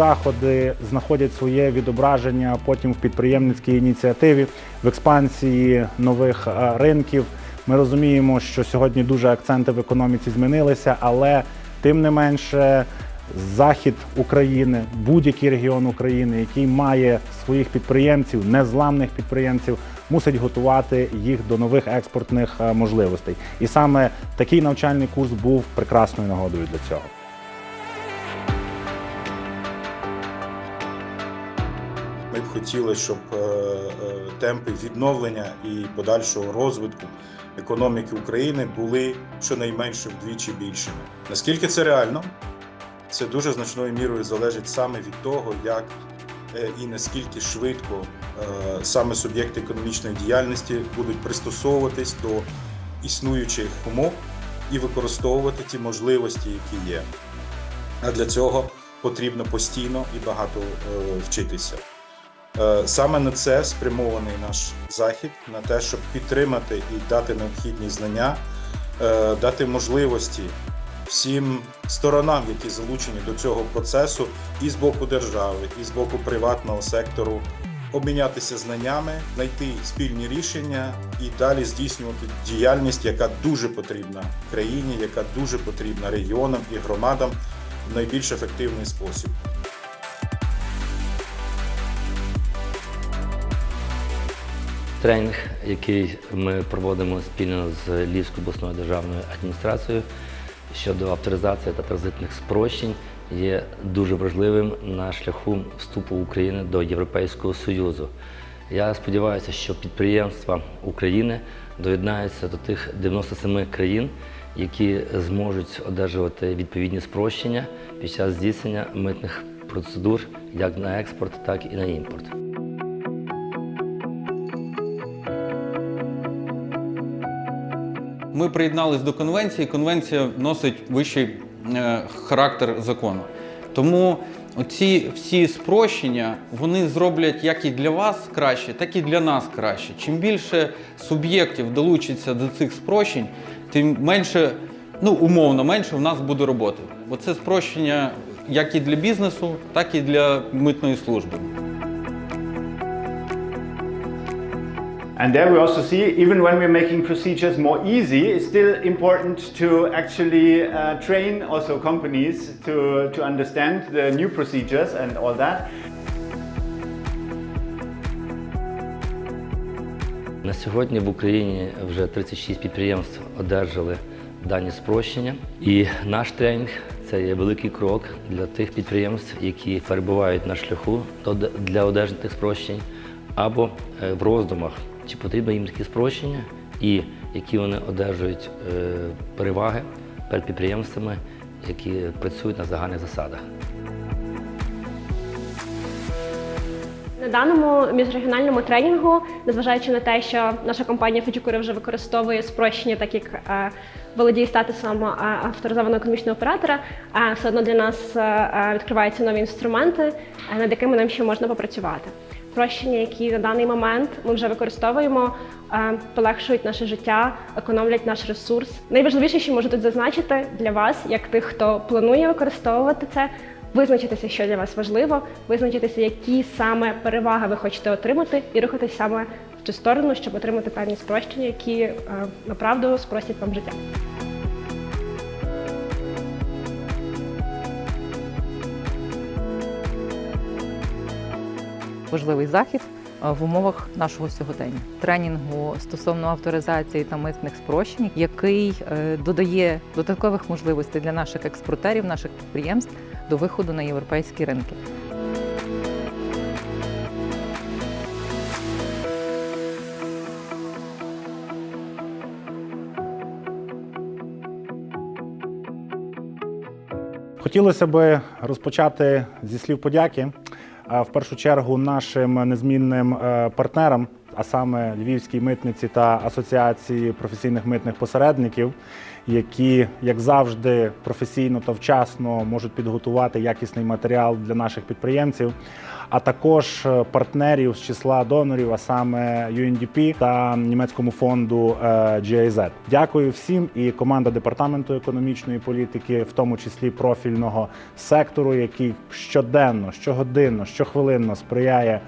заходи знаходять своє відображення потім в підприємницькій ініціативі, в експансії нових е, ринків. Ми розуміємо, що сьогодні дуже акценти в економіці змінилися, але тим не менше захід України, будь-який регіон України, який має своїх підприємців, незламних підприємців, мусить готувати їх до нових експортних е, можливостей. І саме такий навчальний курс був прекрасною нагодою для цього. Ми б хотіли, щоб е, е, темпи відновлення і подальшого розвитку економіки України були щонайменше вдвічі більшими. Наскільки це реально? Це дуже значною мірою залежить саме від того, як е, і наскільки швидко саме суб'єкти економічної діяльності будуть пристосовуватись до існуючих умов і використовувати ті можливості, які є. А для цього потрібно постійно і багато вчитися. Е, Саме на це спрямований наш захід, на те, щоб підтримати і дати необхідні знання, е, дати можливості всім сторонам, які залучені до цього процесу, і з боку держави, і з боку приватного сектору, обмінятися знаннями, знайти спільні рішення і далі здійснювати діяльність, яка дуже потрібна країні, яка дуже потрібна регіонам і громадам в найбільш ефективний спосіб. Тренінг, який ми проводимо спільно з Львівською обласною державною адміністрацією щодо авторизації та транзитних спрощень, є дуже важливим на шляху вступу України до Європейського Союзу. Я сподіваюся, що підприємства України доєднаються до тих 97 країн, які зможуть одержувати відповідні спрощення під час здійснення митних процедур як на експорт, так і на імпорт. Ми приєднались до конвенції. Конвенція носить вищий е, характер закону. Тому ці всі спрощення вони зроблять як і для вас краще, так і для нас краще. Чим більше суб'єктів долучиться до цих спрощень, тим менше, ну умовно, менше в нас буде роботи. Бо це спрощення як і для бізнесу, так і для митної служби. And there we also see, even when we're making procedures more easy, it's still important to actually uh, train also companies to, to understand the new procedures and all that. На сьогодні в Україні вже 36 підприємств одержали дані спрощення. І наш тренінг це є великий крок для тих підприємств, які перебувають на шляху для одержання тих спрощень, або е, в роздумах, чи потрібно їм такі спрощення, і які вони одержують е, переваги перед підприємствами, які працюють на загальних засадах. На даному міжрегіональному тренінгу, незважаючи на те, що наша компанія Фуджікури вже використовує спрощення, так як е, володіє статусом е, авторизованого економічного оператора, все одно для нас відкриваються нові інструменти, над якими нам ще можна попрацювати. Спрощення, які на даний момент ми вже використовуємо, е, полегшують наше життя, економлять наш ресурс. Найважливіше, що можу тут зазначити для вас, як тих, хто планує використовувати це, визначитися, що для вас важливо, визначитися, які саме переваги ви хочете отримати, і рухатись саме в цю сторону, щоб отримати певні спрощення, які е, направду спростять вам життя. Важливий захід е, в умовах нашого сьогодення тренінгу стосовно авторизації та митних спрощень, який е, додає додаткових можливостей для наших експортерів, наших підприємств до виходу на європейські ринки. Хотілося би розпочати зі слів подяки. В першу чергу нашим незмінним е, партнерам, а саме Львівській митниці та Асоціації професійних митних посередників, які, як завжди, професійно та вчасно можуть підготувати якісний матеріал для наших підприємців, а також е, партнерів з числа донорів, а саме UNDP та німецькому фонду е, GIZ. Дякую всім і команда департаменту економічної політики, в тому числі профільного сектору, який щоденно, щогодинно, щохвилинно сприяє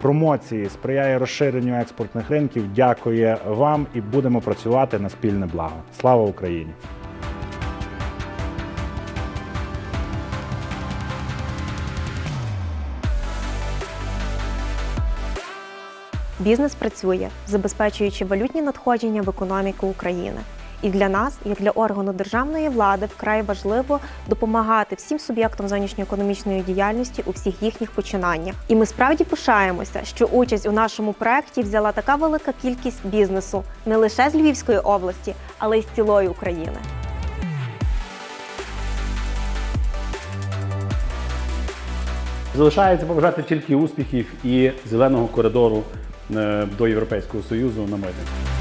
промоції, сприяє розширенню експортних ринків. Дякує вам і будемо працювати на спільне благо. Слава Україні! Бізнес працює, забезпечуючи валютні надходження в економіку України. І для нас, як для органу державної влади, вкрай важливо допомагати всім суб'єктам зовнішньоекономічної діяльності у всіх їхніх починаннях. І ми справді пишаємося, що участь у нашому проєкті взяла така велика кількість бізнесу не лише з Львівської області, але й з цілої України. Залишається побажати тільки успіхів і зеленого коридору е, до Європейського Союзу на митниці.